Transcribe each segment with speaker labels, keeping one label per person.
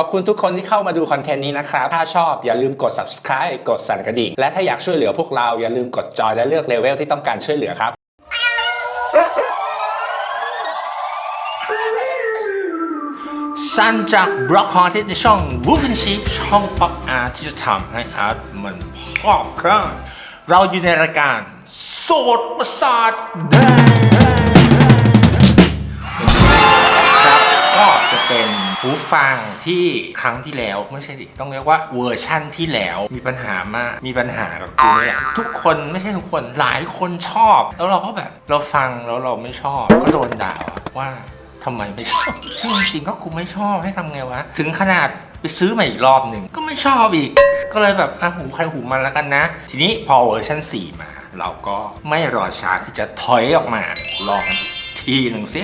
Speaker 1: ขอบคุณทุกคนที่เข้ามาดูคอนเทนต์นี้นะครับ ถ้าชอบอย่าลืมกด subscribe กดสั่นกระดิ่ง และถ้าอยากช่วยเหลือพวกเราอย่าลืมกดจอยและเลือกเลเวลที่ต้องการช่วยเหลือครับสั้นจากบล็อกฮอที่ในช่อง w o o f e n Sheep ช่องป๊อปอาร์ที่จะทำให้อาร์ตมันพอกครับเราอยู่ในรายการโสดประสาทแดง หูฟังที่ครั้งที่แล้วไม่ใช่ดิต้องเรียกว่าเวอร์ชั่นที่แล้วมีปัญหามากมีปัญหากับกูเนี่ยทุกคนไม่ใช่ทุกคนหลายคนชอบ แล้วเราก็แบบเราฟังแล้วเราไม่ชอบก็โดนด่าว่าทำไมไม่ชอบซึ่งจริงๆก็กูไม่ชอบให้ทำไงวะ ถึงขนาดไปซื้อมาอีกรอบหนึ่งก็ไม่ชอบอีก ก็เลยแบบอะหูใครหูมันแล้วกันนะ ทีนี้พอเวอร์ชัน4 มา เราก็ไม่รอช้าที่จะถอยออกมาลองทีหนึ่งสิ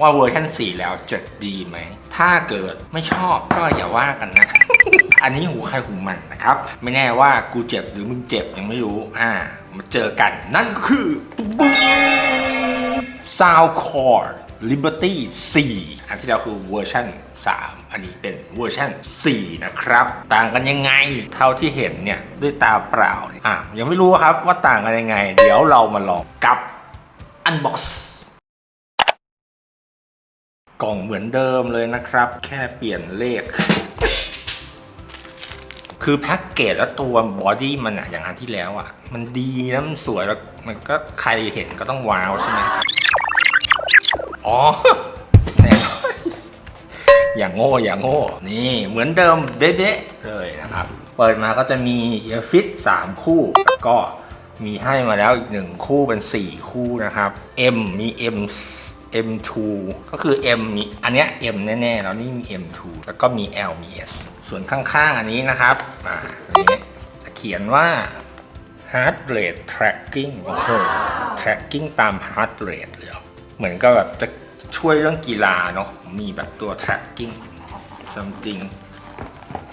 Speaker 1: ว่าเวอร์ชัน4 แล้วจะดีไหม ถ้าเกิดไม่ชอบก็อย่าว่ากันนะ อันนี้หูใครหูมันนะครับ ไม่แน่ว่ากูเจ็บหรือมึงเจ็บยังไม่รู้ อ่า มาเจอกัน นั่นก็คือปุ๊บ Soundcore Liberty 4 อันที่แล้วคือเวอร์ชัน3 อันนี้เป็นเวอร์ชัน4 นะครับ ต่างกันยังไง เท่าที่เห็นเนี่ย ด้วยตาเปล่าเนี่ยอะยังไม่รู้ครับว่าต่างกันยังไง เดี๋ยวเรามาลองกับ Unbox กล่องเหมือนเดิมเลยนะครับ แค่เปลี่ยนเลข คือแพ็กเกจแล้วตัวบอดี้มันอะอย่างอันที่แล้วอะมันดีแล้วมันสวยแล้วมันก็ใครเห็นก็ต้องว้าวใช่ไหมอ๋อแน่นอนอย่างโง่อย่างโง่ นี่เหมือนเดิมเด๊ะเลยนะครับ เปิดมาก็จะมีเอียฟิต3 คู่แล้วก็มีให้มาแล้วอีกหนึ่งคู่เป็น 4 คู่นะครับ M มี M M2 ก็คือ M มีอันเนี้ย M แน่ๆแล้วนี่มี M2 แล้วก็มี L มี S ส่วนข้างๆ อันนี้นะครับ อ่าอันนี้จะเขียนว่า heart rate tracking โอ้โห tracking ตาม heart rate เลยเหมือนก็แบบจะช่วยเรื่องกีฬาเนาะมีแบบตัว tracking something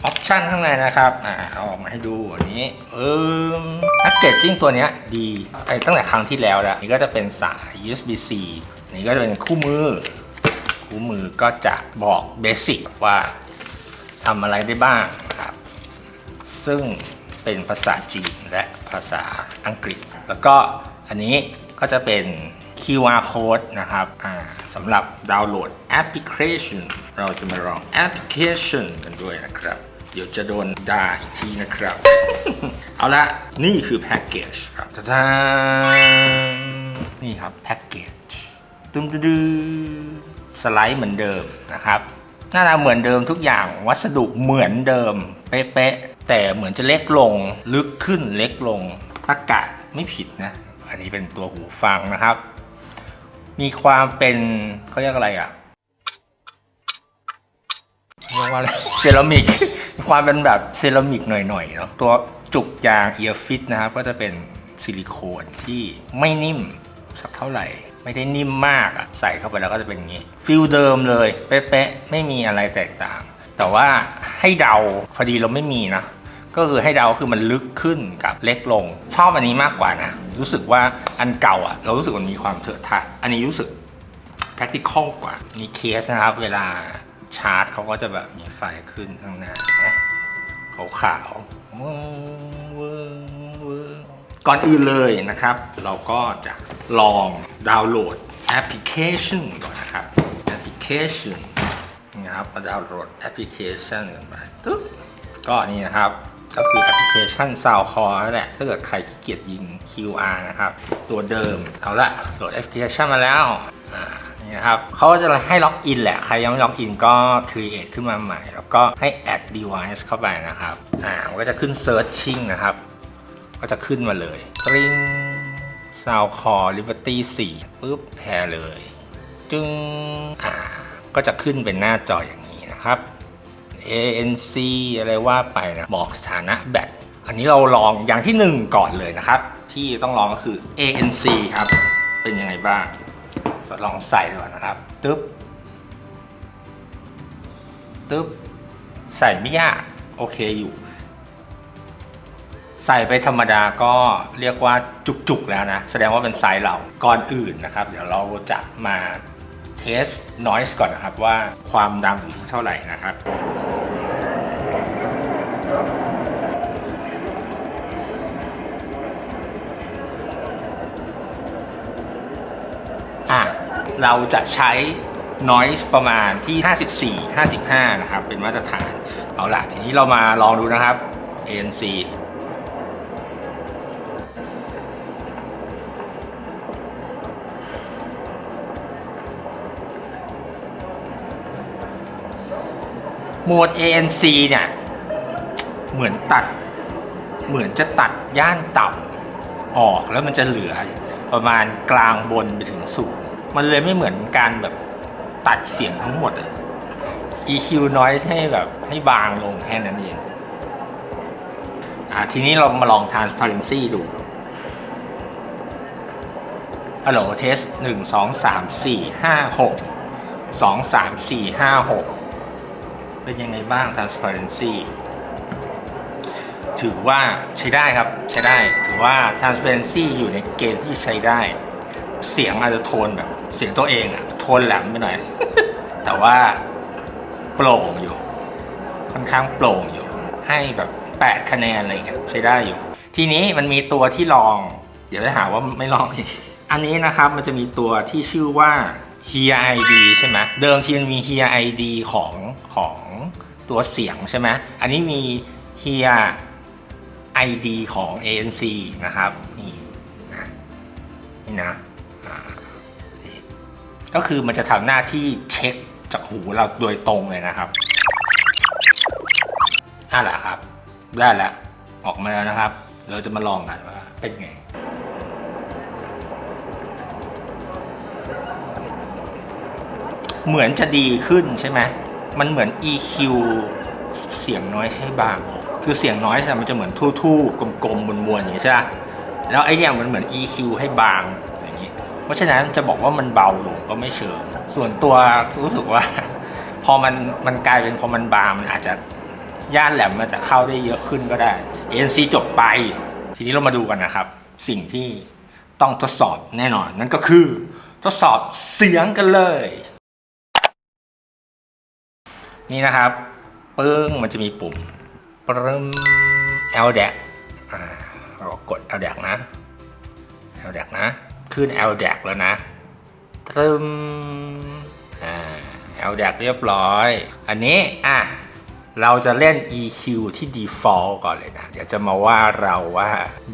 Speaker 1: ออปชันข้างในนะครับ อ่าเอาออกมาให้ดูอันนี้ เออแพ็กเกจจิ้งตัวเนี้ยดี ไอ้ตั้งแต่ครั้งที่แล้วแล้ว นี่ก็จะเป็นสาย USB-C นี่ก็จะเป็นคู่มือ คู่มือก็จะบอกเบสิกว่าทำอะไรได้บ้างนะครับ ซึ่งเป็นภาษาจีนและภาษาอังกฤษ แล้วก็อันนี้ก็จะเป็น QR code นะครับสำหรับดาวน์โหลดแอปพลิเคชัน เราจะมาลองแอปพลิเคชันกันด้วยนะครับ เดี๋ยวจะโดนด่าอีกทีนะครับ เอาละนี่คือแพ็กเกจครับทาๆนี่ครับแพ็กเกจ ตุ้มดื้อสไลด์เหมือนเดิมนะครับหน้าตาเหมือนเดิมทุกอย่างวัสดุเหมือนเดิม เป๊ะๆแต่เหมือนจะเล็กลง ลึกขึ้นเล็กลงถ้ากะไม่ผิดนะ อันนี้เป็นตัวหูฟังนะครับ มีความเป็นเขาเรียกอะไรอะเรียกว่าอะไรเซรามิกมีความเป็นแบบเซรามิกหน่อยๆเนาะตัวจุกยางเอียร์ฟิตนะครับ ก็จะเป็นซิลิโคนที่ไม่นิ่มสักเท่าไหร่ ไม่ได้นิ่มมากอะใส่เข้าไปแล้วก็จะเป็นอย่างนี้ฟิลเดิมเลยเป๊ะๆไม่มีอะไรแตกต่าง แต่ว่าให้เดาพอดีเราไม่มีนะก็คือให้เดาคือมันลึกขึ้นกับเล็กลง ชอบอันนี้มากกว่านะ รู้สึกว่าอันเก่าอะเรารู้สึกมันมีความเถอะทะอันนี้รู้สึก practical กว่ามีเคสนะครับ เวลาชาร์จเขาก็จะแบบมีไฟขึ้นข้างหน้านะขาวๆ ก่อนอื่นเลยนะครับ เราก็จะลองดาวน์โหลดแอปพลิเคชันก่อนนะครับแอปพลิเคชันนะครับมาดาวน์โหลดแอปพลิเคชันกันไปตึ๊บก็นี่นะครับก็คือแอปพลิเคชัน SoundCore นั่นแหละถ้าเกิดใครขี้เกียจยิง QR นะครับ ตัวเดิมเอาละโหลดแอปพลิเคชันมาแล้วอ่านี่นะครับเขาจะให้ล็อกอินแหละ ใครยังไม่ล็อกอินก็ create ขึ้นมาใหม่ แล้วก็ให้ add device เข้าไปนะครับอ่ามันก็จะขึ้น searching นะครับ ก็จะขึ้นมาเลยตริง Soundcore Liberty 4ปุ๊บแพรเลย จึงอ่าก็จะขึ้นเป็นหน้าจออย่างนี้นะครับ ANC อะไรว่าไปนะบอกสถานะแบตอันนี้เราลองอย่างที่หนึ่งก่อนเลยนะครับ ที่ต้องลองก็คือ ANC ครับ เป็นยังไงบ้างทดลองใส่ดูนนะครับตึ๊บตึ๊บใส่ไม่ยาก โอเคอยู่ ใส่ไปธรรมดาก็เรียกว่าจุกๆแล้วนะ แสดงว่าเป็นไซส์เราก่อนอื่นนะครับ เดี๋ยวเราจะมาเทสนอยส์ก่อนนะครับว่าความดังอยู่ที่เท่าไหร่นะครับอะเราจะใช้ noise ประมาณที่ 54 55 นะครับ เป็นมาตรฐาน เอาละทีนี้เรามาลองดูนะครับ ANC โหมด ANC เนี่ย เหมือนตัด เหมือนจะตัดย่านต่ำออกแล้วมันจะเหลือประมาณกลางบนไปถึงสูง มันเลยไม่เหมือนการแบบตัดเสียงทั้งหมดอะ EQ noise ให้แบบให้บางลงแค่นั้นเองอะทีนี้เรามาลอง transparency ดูฮัลโหลเทสหนึ่งสองสามสี่ห้าหกสองสามสี่ห้าหก เป็นยังไงบ้าง transparency ถือว่าใช้ได้ครับใช้ได้ ถือว่า transparency อยู่ในเกณฑ์ที่ใช้ได้ เสียงอาจจะโทนแบบ เสียงตัวเองอะโทนแหลมไปหน่อย แต่ว่าโปร่งอยู่ ค่อนข้างโปร่งอยู่ ให้แบบ 8 คะแนนอะไรเงี้ยใช้ได้อยู่ ทีนี้มันมีตัวที่ลอง เดี๋ยวจะหาว่าไม่ลองอีกอันนี้นะครับมันจะมีตัวที่ชื่อว่า Hear ID ใช่ไหมเดิมทีมันมี Hear ID ของของตัวเสียงใช่ไหมอันนี้มี Hear ID ของ ANC นะครับ นี่นะนี่นะก็คือมันจะทำหน้าที่เช็คจากหูเราโดยตรงเลยนะครับอะแหละครับ ได้แล้ว ออกมาแล้วนะครับ เราจะมาลองกันว่าเป็นไง เหมือนจะดีขึ้นใช่ไหมมันเหมือน EQ เสียงน้อยใช่บาง คือเสียงน้อยใช่มันจะเหมือนทู่ๆกลมๆมวนๆอย่างนี้ใช่ไหมแล้วไอ้เนี่ยมันเหมือน EQ ให้บางอย่างนี้ เพราะฉะนั้นจะบอกว่ามันเบาลงก็ไม่เชิง ส่วนตัวรู้สึกว่า พอมันมันกลายเป็นพอมันบางมันอาจจะย่านแหลมมันจะเข้าได้เยอะขึ้นก็ได้ ANC จบไป ทีนี้เรามาดูกันนะครับ สิ่งที่ต้องทดสอบแน่นอน นั่นก็คือทดสอบเสียงกันเลย นี่นะครับปึ้งมันจะมีปุ่มปรึม L d a c อ่าเรากด L d a c นะ L d a c นะ ขึ้น L d a c แล้วนะตรึมอ่า L d a c เรียบร้อย อันนี้อะเราจะเล่น EQ ที่ default ก่อนเลยนะ เดี๋ยวจะมาว่าเราว่า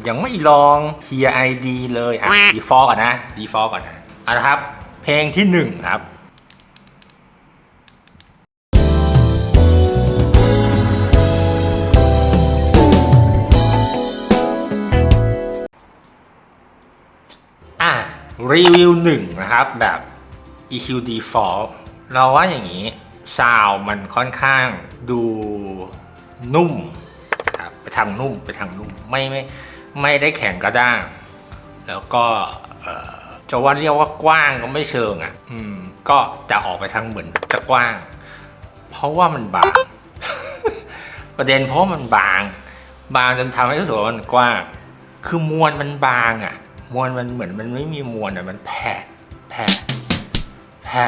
Speaker 1: ยังไม่ลอง Hear ID เลย อะ default ก่อนนะ default ก่อนนะเอะนะครับ เพลงที่หนึ่งครับ รีวิวหนึ่งนะครับแบบ EQ default เราว่าอย่างนี้ซาวมันค่อนข้างดูนุ่มครับไปทางนุ่มไปทางนุ่มไม่ไม่ไม่ได้แข็งกระด้าง แล้วก็จะว่าเรียกว่ากว้างก็ไม่เชิงอะ อืม ก็จะออกไปทางเหมือนจะกว้าง เพราะว่ามันบาง ประเด็นเพราะมันบาง บางจนทำให้รู้สึกว่ามันกว้าง คือมวลมันบางอะ มวลมันเหมือนมันไม่มีมวลอะมันแผ่แผ่แผ่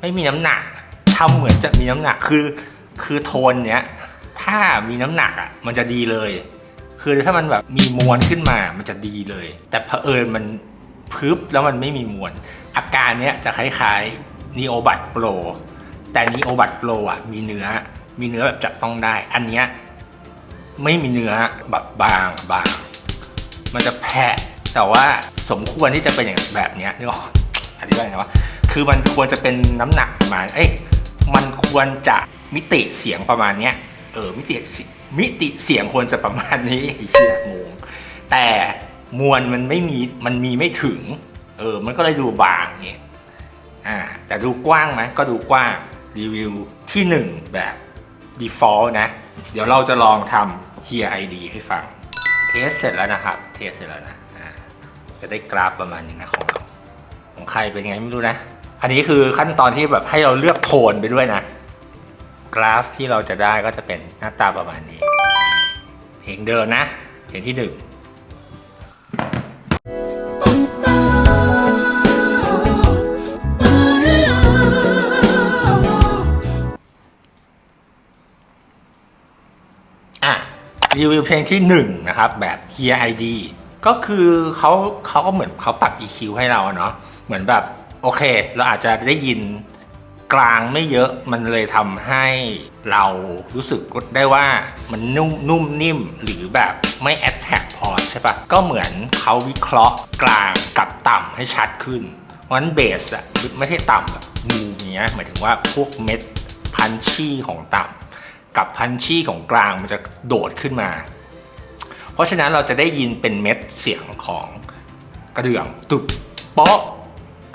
Speaker 1: ไม่มีน้ำหนักทำเหมือนจะมีน้ำหนักคือคือโทนเนี้ยถ้ามีน้ำหนักอะมันจะดีเลย คือถ้ามันแบบมีมวลขึ้นมามันจะดีเลย แต่เผอิญมันพึบแล้วมันไม่มีมวลอาการเนี้ยจะคล้ายๆ Neo b u d Pro แต่ Neo b u d Pro อะมีเนื้อ มีเนื้อแบบจับต้องได้ อันเนี้ยไม่มีเนื้อแบบบางบางมันจะแผะ แต่ว่าสมควรที่จะเป็นอย่างแบบเนี้ยนึกออกอธิบายไงวะคือมันควรจะเป็นน้ำหนักประมาณเอ้ยมันควรจะมิติเสียงประมาณเนี้ยเออมิติเสียมิติเสียงควรจะประมาณนี้ไอ้เชี่ยงงแต่มวลมันไม่มีมันมีไม่ถึง เออ มันก็เลยดูบางเงี้ยอ่าแต่ดูกว้างไหมก็ดูกว้างรีวิวที่หนึ่งแบบ default นะ เดี๋ยวเราจะลองทำ Hear ID ให้ฟัง เทสเสร็จแล้วนะครับ เทสเสร็จแล้วนะ จะได้กราฟประมาณนี้นะของเราของใครเป็นไงไม่รู้นะ อันนี้คือขั้นตอนที่แบบให้เราเลือกโทนไปด้วยนะ กราฟที่เราจะได้ก็จะเป็นหน้าตาประมาณนี้ เพลงเดิมนะ เพลงที่หนึ่งอะรีวิวเพลงที่ 1 นะครับ แบบ Hear ID ก็คือเขาเขาก็เหมือนเขาปรับ EQ ให้เราเนาะเหมือนแบบโอเค เราอาจจะได้ยินกลางไม่เยอะมันเลยทำให้เรารู้สึกได้ว่ามันนุ่มนุ่มนิ่มหรือแบบไม่แอดแท็กพอใช่ปะก็เหมือนเขาวิเคราะห์กลางกับต่ำให้ชัดขึ้นเพราะฉะนั้นเบสอะไม่ใช่ต่ำแบบงูเนี้ยหมายถึงว่าพวกเม็ดพันชี่ของต่ำกับพันชี่ของกลางมันจะโดดขึ้นมา เพราะฉะนั้นเราจะได้ยินเป็นเม็ดเสียงของกระเดื่องตุบโป๊ะ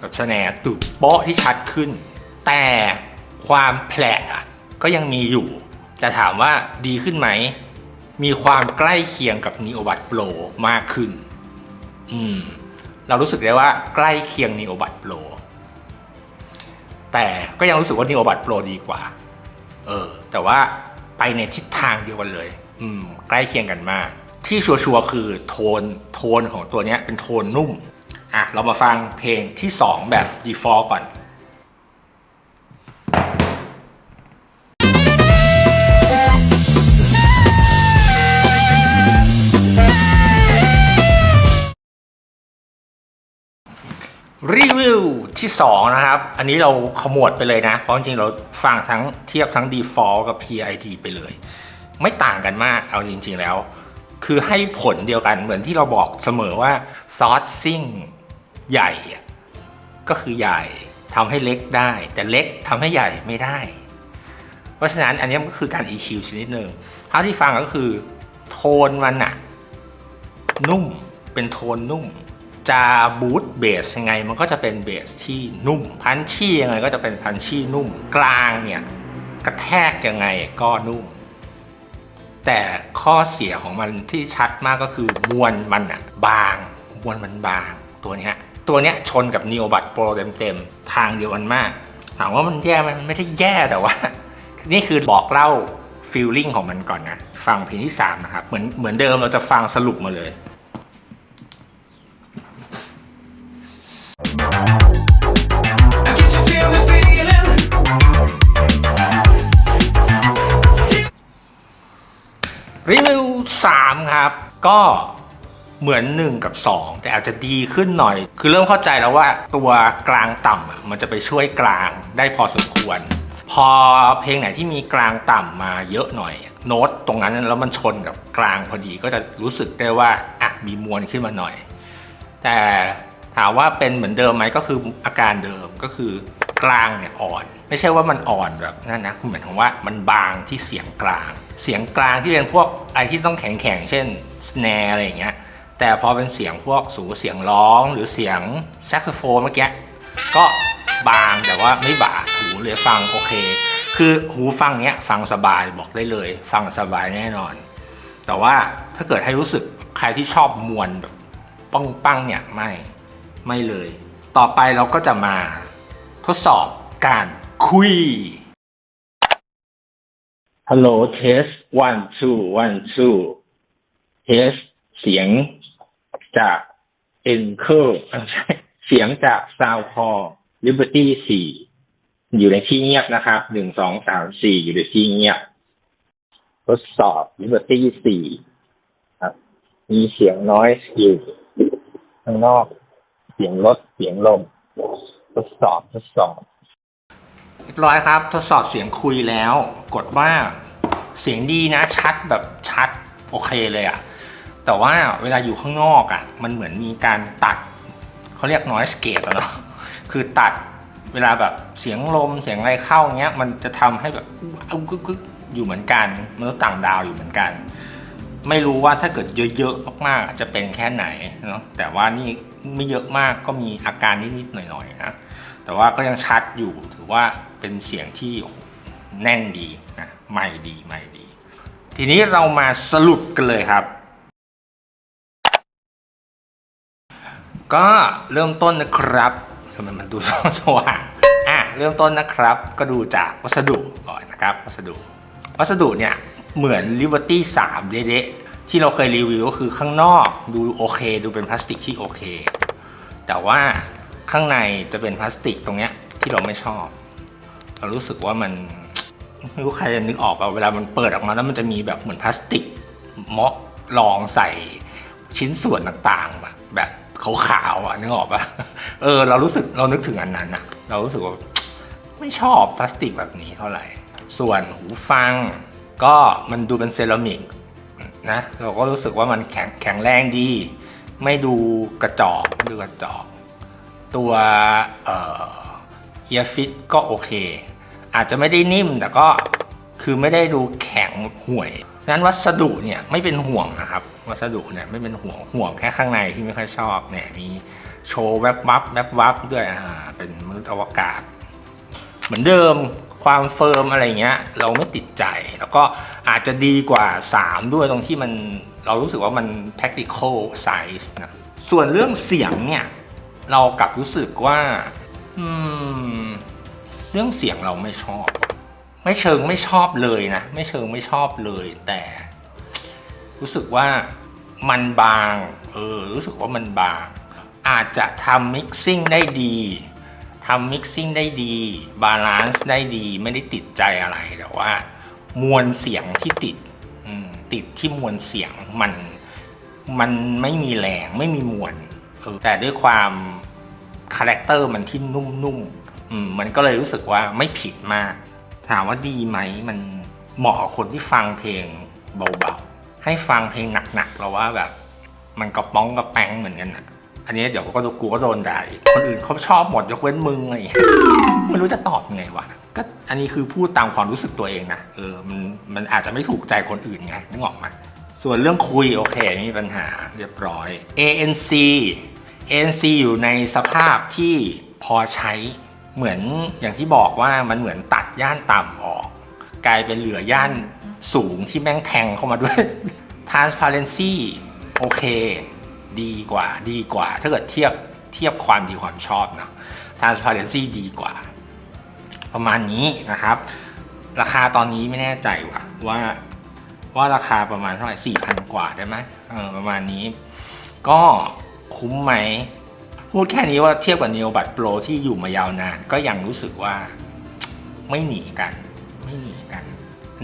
Speaker 1: กับชแนตุบโป๊ะที่ชัดขึ้น แต่ความแผลกอะก็ยังมีอยู่ แต่ถามว่าดีขึ้นไหม มีความใกล้เคียงกับ Neo b u d Pro มากขึ้น อืม เรารู้สึกได้ว่าใกล้เคียง Neo b u d Pro แต่ก็ยังรู้สึกว่า Neo b u d Pro ดีกว่า เออ แต่ว่าไปในทิศทางเดียวกันเลย อืม ใกล้เคียงกันมาก ที่ชัวร์ๆคือโทนโทนของตัวนี้เป็นโทนนุ่ม อะ เรามาฟังเพลงที่ 2 แบบ default ก่อนรีวิวที่ 2 นะครับ อันนี้เราขมวดไปเลยนะ เพราะจริงๆเราฟังทั้งเทียบทั้ง default กับ PID ไปเลย ไม่ต่างกันมากเอาจริง ๆแล้ว คือให้ผลเดียวกันเหมือนที่เราบอกเสมอว่าซอสซิ่งใหญ่ก็คือใหญ่ทำให้เล็กได้ แต่เล็กทำให้ใหญ่ไม่ได้ เพราะฉะนั้นอันนี้ก็คือการ EQ ชนิดหนึ่งเท่าที่ฟังก็คือ โทนมันอะนุ่มเป็นโทนนุ่ม จะบูตเบสยังไงมันก็จะเป็นเบสที่นุ่ม พันชี่ยังไงก็จะเป็นพันชี่นุ่ม กลางเนี่ยกระแทกยังไงก็นุ่ม แต่ข้อเสียของมันที่ชัดมากก็คือมวลมันอะบางมวลมันบางตัวเนี้ยตัวเนี้ยชนกับ Neo b u d Pro เต็มๆ ทางเดียวกันมาก ถามว่ามันแย่มมันไม่ได้แย่แต่ว่า นี่คือบอกเล่าฟีลลิ่งของมันก่อนนะ ฟังเพลงที่ 3 นะครับ เหมือนเหมือนเดิมเราจะฟังสรุปมาเลย รีวิว3ครับ ก็เหมือน 1 กับ 2 แต่อาจจะดีขึ้นหน่อย คือเริ่มเข้าใจแล้วว่าตัวกลางต่ำมันจะไปช่วยกลางได้พอสมควร พอเพลงไหนที่มีกลางต่ำมาเยอะหน่อย โน้ตตรงนั้นแล้วมันชนกับกลางพอดีก็จะรู้สึกได้ว่าอะมีมวลขึ้นมาหน่อย แต่ถามว่าเป็นเหมือนเดิมไหมก็คืออาการเดิมก็คือ กลางเนี่ยอ่อน ไม่ใช่ว่ามันอ่อนแบบนั่นนะคือหมายถึงว่ามันบางที่เสียงกลาง เสียงกลางที่เป็นพวกไอที่ต้องแข็งแข็งเช่นสแนร์อะไรอย่างเงี้ยแต่พอเป็นเสียงพวกสูงเสียงร้องหรือเสียงแซกโซโฟนเมื่อกี้ก็บางแต่ว่าไม่บาดหูเลยฟังโอเค คือหูฟังเนี้ยฟังสบายบอกได้เลย ฟังสบายแน่นอน แต่ว่าถ้าเกิดให้รู้สึกใครที่ชอบมวลแบบปังปังเนี่ยไม่ไม่เลย ต่อไปเราก็จะมา ทดสอบการคุย
Speaker 2: ฮัลโหลเทส one two one two เทสเสียงจาก e n c o ไม่ใช่เสียงจาก Sound Call Liberty สี่อยู่ในที่เงียบนะครับหนึ่งสองสามสี่อยู่ในที่เงียบ ทดสอบ Liberty สี่ครับ มีเสียงน้อยอยู่ข้างนอก เสียงรถเสียงลม ดสอบทดสอบ
Speaker 1: เรียบร้อยครับ ทดสอบเสียงคุยแล้ว กดว่าเสียงดีนะชัดแบบชัดโอเคเลยอะแต่ว่าเวลาอยู่ข้างนอกอะมันเหมือนมีการตัดเขาเรียก noise gate อะเนาะคือตัดเวลาแบบเสียงลมเสียงอะไรเข้าเงี้ย มันจะทำให้แบบอึ๊กกึกกึกอยู่เหมือนกันมนุษย์ต่างดาวอยู่เหมือนกัน ไม่รู้ว่าถ้าเกิดเยอะๆมากๆจะเป็นแค่ไหนเนาะแต่ว่านี่ไม่เยอะมากก็มีอาการนิดๆหน่อยๆนะ แต่ว่าก็ยังชัดอยู่ถือว่าเป็นเสียงที่แน่นดีนะไม่ดีไม่ดี ทีนี้เรามาสรุปกันเลยครับ ก็เริ่มต้นนะครับทำไมมันดูสว่างอะเริ่มต้นนะครับ ก็ดูจากวัสดุก่อนนะครับ วัสดุ วัสดุเนี่ยเหมือน Liberty 3 เด๊ะที่เราเคยรีวิวก็คือข้างนอกดูโอเค ดูเป็นพลาสติกที่โอเค แต่ว่า ข้างในจะเป็นพลาสติกตรงเนี้ยที่เราไม่ชอบ เรารู้สึกว่ามันไม่รู้ใครจะนึกออกว่าเวลามันเปิดออกมาแล้วมันจะมีแบบเหมือนพลาสติกเมาะรองใส่ชิ้นส่วนต่างๆแบบขาวๆอะนึกออกปะเออ เรารู้สึกเรานึกถึงอันนั้นนะเรารู้สึกว่าไม่ชอบพลาสติกแบบนี้เท่าไหร่ ส่วนหูฟัง ก็มันดูเป็นเซรามิกนะเราก็รู้สึกว่ามันแข็งแข็งแรงดี ไม่ดูกระจอกไม่ดูกระจอก ตัวเออียฟิตก็โอเค อาจจะไม่ได้นิ่มแต่ก็คือไม่ได้ดูแข็งห่วยนั้นวัสดุเนี่ยไม่เป็นห่วงนะครับ วัสดุเนี่ยไม่เป็นห่วงห่วงแค่ข้างในที่ไม่ค่อยชอบเนี่ยมีโชว์แวบวับแวบวับด้วยอ่าเป็นมนุษย์อวกาศ เหมือนเดิมความเฟิร์มอะไรเงี้ยเราไม่ติดใจ แล้วก็อาจจะดีกว่า 3 ด้วยตรงที่มันเรารู้สึกว่ามัน practical size นะส่วนเรื่องเสียงเนี่ย เรากลับรู้สึกว่า อืม เรื่องเสียงเราไม่ชอบ ไม่เชิงไม่ชอบเลยนะ ไม่เชิงไม่ชอบเลย แต่ รู้สึกว่ามันบาง เออ รู้สึกว่ามันบาง อาจจะทำมิกซิ่งได้ดีทำมิกซิ่งได้ดี บาลานซ์ได้ดี ไม่ได้ติดใจอะไร แต่ว่า มวลเสียงที่ติดติดที่มวลเสียงมัน มันไม่มีแรงไม่มีมวล เออแต่ด้วยความคาแรคเตอร์มันที่นุ่มๆอืมมันก็เลยรู้สึกว่าไม่ผิดมาก ถามว่าดีไหมมันเหมาะกับคนที่ฟังเพลงเบาๆ ให้ฟังเพลงหนักๆเราว่าแบบ มันกระป้องกระแป้งเหมือนกันอะอันนี้เดี๋ยวก็กูก็โดนด่าอีกคนอื่นเขาชอบหมดยกเว้นมึงอะไรอย่างเงี้ยไม่รู้จะตอบไงวะก็อันนี้คือพูดตามความรู้สึกตัวเองนะเออมันมันอาจจะไม่ถูกใจคนอื่นไงนึกออกไหมส่วนเรื่องคุยโอเคมีปัญหาเรียบร้อย ANC ANC อยู่ในสภาพที่พอใช้เหมือนอย่างที่บอกว่ามันเหมือนตัดย่านต่ำออก กลายเป็นเหลือย่านสูงที่แม่งแทงเข้ามาด้วย transparency โอเค ดีกว่าดีกว่า ถ้าเกิดเทียบเทียบความดีความชอบนะ transparency ดีกว่า ประมาณนี้นะครับ ราคาตอนนี้ไม่แน่ใจว่ะว่าว่าราคาประมาณเท่าไหร่สี่พันกว่าได้ไหมเออประมาณนี้ ก็ คุ้มไหม พูดแค่นี้ว่าเทียบกับ Neo บัตโปรที่อยู่มายาวนาน ก็ยังรู้สึกว่าไม่หนีกัน ไม่หนีกัน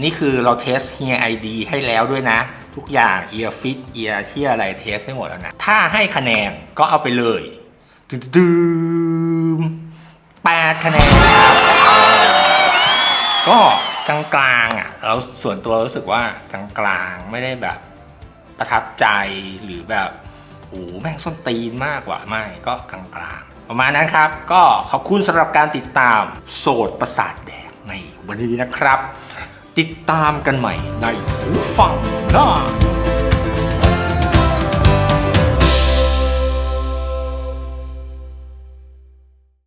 Speaker 1: นี่คือเราเทส Hear ID ให้แล้วด้วยนะ ทุกอย่าง Ear Fit Ear ที่อะไรเทสให้หมดแล้วนะ ถ้าให้คะแนนก็เอาไปเลยดืมแปดคะแนนครับก็กลางๆอะเราส่วนตัวรู้สึกว่ากลางๆไม่ได้แบบประทับใจหรือแบบ โอ้โหแม่งส้นตีนมากกว่าไม่ก็กลางๆ ประมาณนั้นครับ ก็ขอบคุณสำหรับการติดตามโสดประสาทแดกในวันนี้นะครับ ติดตามกันใหม่ในหูฟังหน้า